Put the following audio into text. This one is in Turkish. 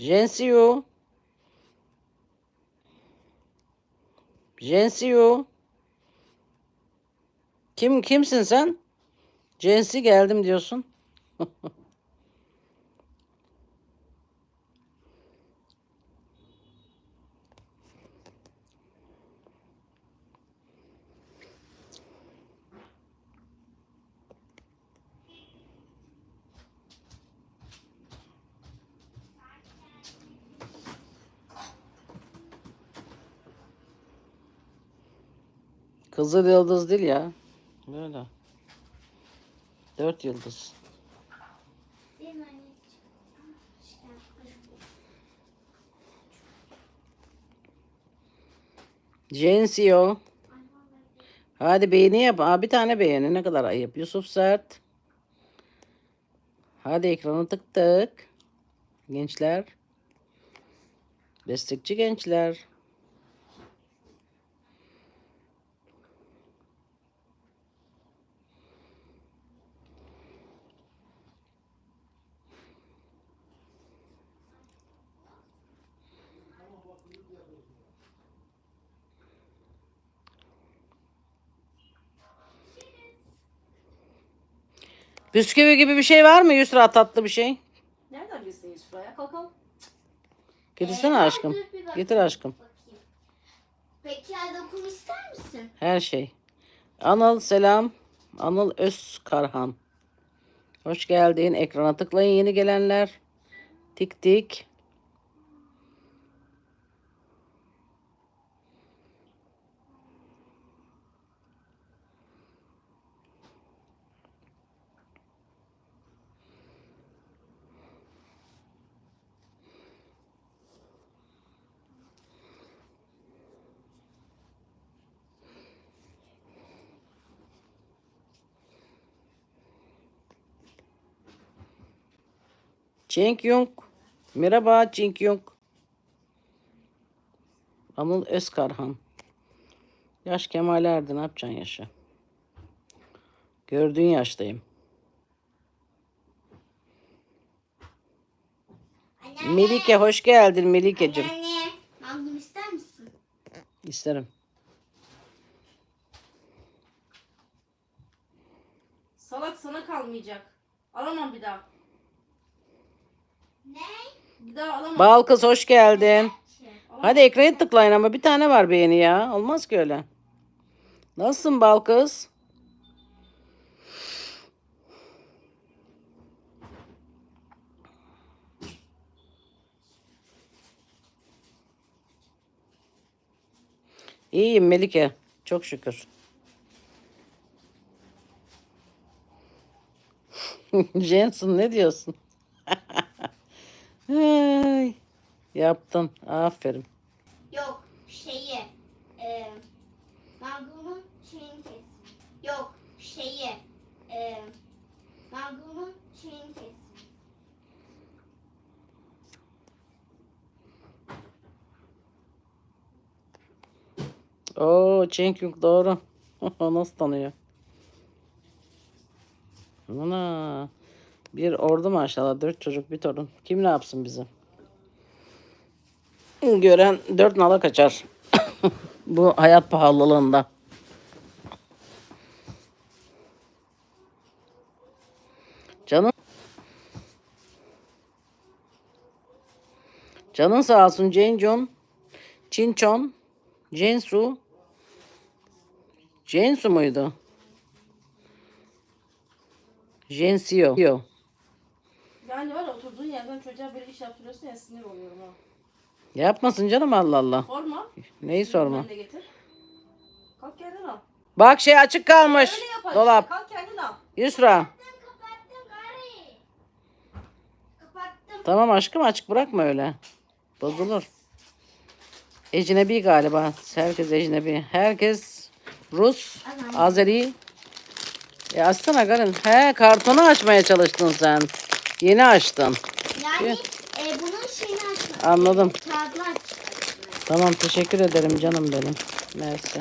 Jensiu. Jensiu. Kim kimsin sen? Jensi geldim diyorsun. Kızıl yıldız değil ya. Böyle. Dört yıldız. Jensio. Hadi beğeni yap. Aa, bir tane beğeni. Ne kadar ayıp. Yusuf Sert. Hadi ekranı tık tık. Gençler. Destekçi gençler. Bisküvi gibi bir şey var mı Yusra tatlı bir şey? Nereden bilsin Yusuf'a ya? Kalkalım. Getirsene Ee, aşkım. dur bir bakayım. Getir aşkım. Bakayım. Peki ay dokum ister misin? Her şey. Anıl selam. Anıl Özkarhan. Hoş geldin. Ekrana tıklayın yeni gelenler. Tik tik. Cenk Yung. Merhaba Cenk Yung. Anıl Özkarhan. Yaş Kemal Erdi. Ne yapacaksın yaşa? Gördüğün yaştayım. Anne. Melike hoş geldin Melike'cim. Anne. Magnum ister misin? İsterim. Salak sana kalmayacak. Alamam bir daha. Ne? Bir daha alamam. Bal kız hoş geldin. Hadi ekrana tıklayın ama bir tane var beğeni ya. Olmaz ki öyle. Nasılsın bal kız? İyiyim Melike. Çok şükür. Jensen ne diyorsun? Ay, yaptın. Aferin. Yok şeyi. E, Magnum'un şeyini kes. Yok şeyi. E, Magnum'un şeyini kes. Oo Cenk Yung doğru. Nasıl tanıyor? Ana. Bir ordu maşallah. Dört çocuk bir torun. Kim ne yapsın bizi? Gören dört nala kaçar. Bu hayat pahalılığında. Canın Canın sağ olsun Cencon, Çinçon, Censu. Censu muydu? Jensio. Yani var ya, oturduğun yerden çocuğa böyle iş yaptırıyorsun ya sinir oluyorum ha. Yapmasın canım Allah Allah. Sorma. Neyi sorma. Ben de getir. Kalk kendin al. Bak şey açık kalmış. Öyle yapar Dolap. işte. Kalk kendin al. Yusra. Kapattım gari. Kapattım. Tamam aşkım açık bırakma öyle. Bozulur. Ecnebi galiba. Herkes ecnebi. Herkes Rus, Azeri. E açsana Garin. He kartonu açmaya çalıştın sen. Yeni açtın. Yani e, bunun şeyini açma. Anladım. Tamam teşekkür ederim canım benim. Mersi.